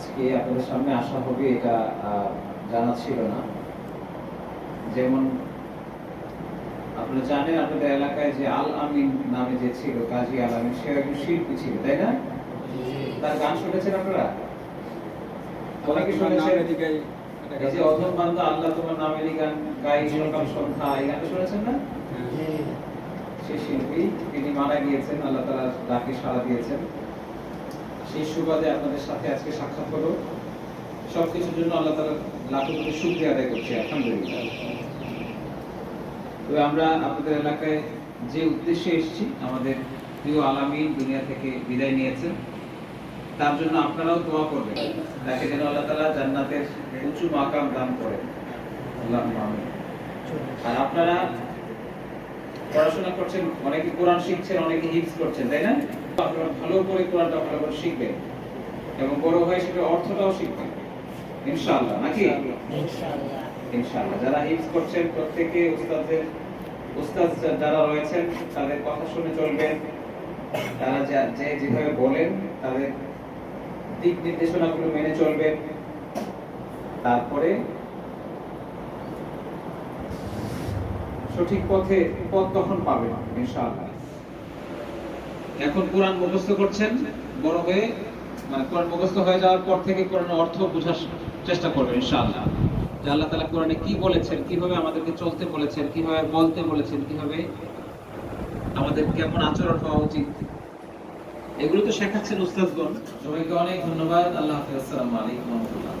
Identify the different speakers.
Speaker 1: আজকে আপনাদের সামনে আসা হবে এটা জানা ছিল না। যেমন আপনারা জানেন আপনাদের এলাকায় যে আল আমিন নামে যে ছিল কাজী আল আমিন সে একজন শিল্পী ছিল তাই না? তার গান শুনেছেন আপনারা? অনেকে শুনেছেন? এই যে অধম বান্দা আল্লাহ তোমার নামেরই গান গাই সকাল সন্ধ্যা এই গানটা শুনেছেন না? সেই শিল্পী তিনি মারা গিয়েছেন আল্লাহ তালা ডাকে সাড়া দিয়েছেন। সেই সুবাদে আপনাদের সাথে আজকে সাক্ষাৎ হলো। সবকিছুর জন্য আল্লাহ তালা লাখো কোটি শুক্রিয়া আদায় করছি, আলহামদুলিল্লাহ। তবে আমরা আপনাদের এলাকায় যে উদ্দেশ্যে এসেছি, আমাদের প্রিয় আলামী দুনিয়া থেকে বিদায় নিয়েছেন। তার জন্য আপনারাও দোয়া করবেন তাকে যেন আল্লাহ তালা জান্নাতের উঁচু মাকাম দান করেন। আল্লাহ আর আপনারা পড়াশোনা করছেন অনেকে কোরআন শিখছেন অনেকে হিফজ করছেন তাই না? আপনারা ভালো করে কোরআনটা ভালো করে শিখবেন এবং বড় হয়ে সেটা অর্থটাও শিখবেন। ইনশাআল্লাহ নাকি? ইনশাআল্লাহ। যারা করছেন প্রত্যেকে উস্তাদের উস্তাদ যারা রয়েছেন তাদের কথা শুনে চলবেন। তারা যা- যে যেভাবে বলেন তাদের দিক নির্দেশনাগুলো মেনে চলবেন। তারপরে সঠিক পথে পথ তখন পাবেন ইনশাআল্লাহ। এখন কোরআন মুখস্থ করছেন বড় হয়ে মানে কোরআন মুখস্থ হয়ে যাওয়ার পর থেকে কোরআনের অর্থ বোঝার চেষ্টা করবেন ইনশাআল্লাহ। যে আল্লাহ তাআলা কোরআনে কি বলেছেন কীভাবে আমাদেরকে চলতে বলেছেন কীভাবে বলতে বলেছেন কীভাবে আমাদের কেমন আচরণ হওয়া উচিত এগুলো তো শেখাচ্ছেন উস্তাদগণ। সবাইকে অনেক ধন্যবাদ। আল্লাহ হাফেজ। আসসালামু আলাইকুম। ওয়া রাহমাতুল্লাহ